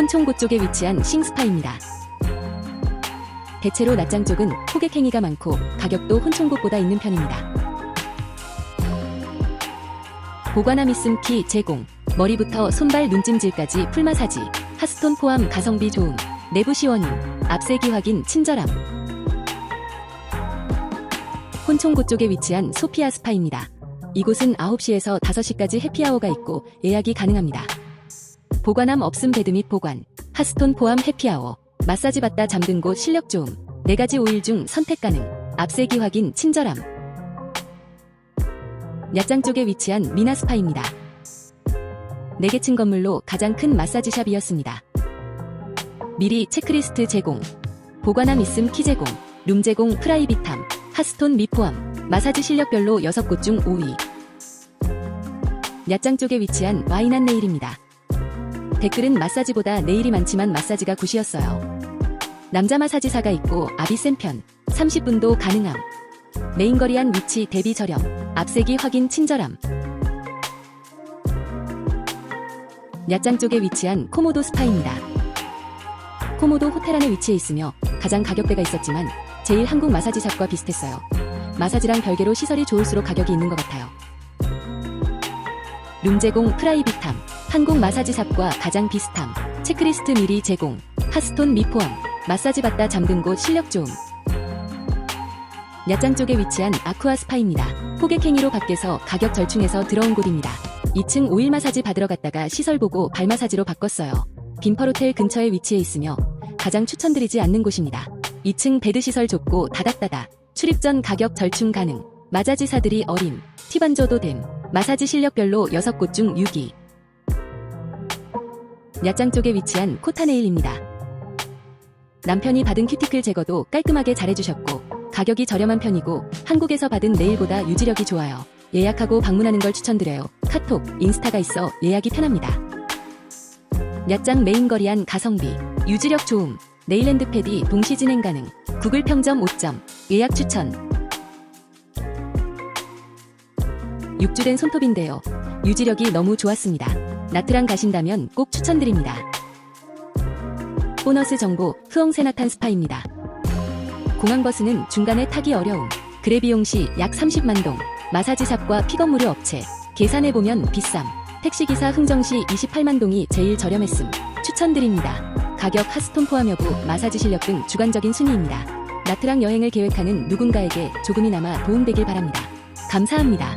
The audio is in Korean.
혼총고 쪽에 위치한 싱스파입니다. 대체로 낮장 쪽은 호객 행위가 많고 가격도 혼총곳보다 있는 편입니다. 보관함 있음 키 제공, 머리부터 손발 눈찜질까지 풀 마사지, 핫스톤 포함 가성비 좋음, 내부 시원임, 앞세기 확인 친절함. 혼총고 쪽에 위치한 소피아 스파입니다. 이곳은 9시에서 5시까지 해피아워가 있고 예약이 가능합니다. 보관함 없음 베드 및 보관, 핫스톤 포함 해피아워, 마사지 받다 잠든 곳 실력 좋음, 4가지 오일 중 선택 가능, 앞세기 확인 친절함. 야장 쪽에 위치한 미나스파입니다. 4개층 건물로 가장 큰 마사지샵이었습니다. 미리 체크리스트 제공, 보관함 있음 키 제공, 룸 제공 프라이빗함, 핫스톤 미 포함, 마사지 실력별로 6곳 중 5위. 야장 쪽에 위치한 와인한 네일입니다. 댓글은 마사지보다 네일이 많지만 마사지가 굿이었어요. 남자 마사지사가 있고 압이 센 편, 30분도 가능함. 메인 거리한 위치 대비 저렴, 앞세기 확인 친절함. 야장 쪽에 위치한 코모도 스파입니다. 코모도 호텔 안에 위치해 있으며 가장 가격대가 있었지만 제일 한국 마사지샵과 비슷했어요. 마사지랑 별개로 시설이 좋을수록 가격이 있는 것 같아요. 룸 제공 프라이빗함, 한국 마사지 샵과 가장 비슷함, 체크리스트 미리 제공, 핫스톤 미 포함, 마사지 받다 잠든 곳 실력 좋음. 야장 쪽에 위치한 아쿠아 스파입니다. 호객 행위로 밖에서 가격 절충해서 들어온 곳입니다. 2층 오일 마사지 받으러 갔다가 시설 보고 발 마사지로 바꿨어요. 빈펄 호텔 근처에 위치해 있으며 가장 추천드리지 않는 곳입니다. 2층 베드 시설 좁고 다닥다닥, 출입 전 가격 절충 가능, 마사지사들이 어림, 팁 안 줘도 됨, 마사지 실력별로 6곳 중 6위. 야장 쪽에 위치한 코타네일입니다. 남편이 받은 큐티클 제거도 깔끔하게 잘해주셨고 가격이 저렴한 편이고 한국에서 받은 네일보다 유지력이 좋아요. 예약하고 방문하는 걸 추천드려요. 카톡, 인스타가 있어 예약이 편합니다. 야장 메인 거리한 가성비, 유지력 좋음, 네일랜드 패디 동시 진행 가능, 구글 평점 5점, 예약 추천. 6주된 손톱인데요. 유지력이 너무 좋았습니다. 나트랑 가신다면 꼭 추천드립니다. 보너스 정보 흐엉세나탄 스파입니다. 공항버스는 중간에 타기 어려움. 그래 비용 시 약 30만 동. 마사지샵과 픽업 무료 업체. 계산해보면 비쌈. 택시기사 흥정시 28만 동이 제일 저렴했음. 추천드립니다. 가격 핫스톤 포함 여부, 마사지 실력 등 주관적인 순위입니다. 나트랑 여행을 계획하는 누군가에게 조금이나마 도움되길 바랍니다. 감사합니다.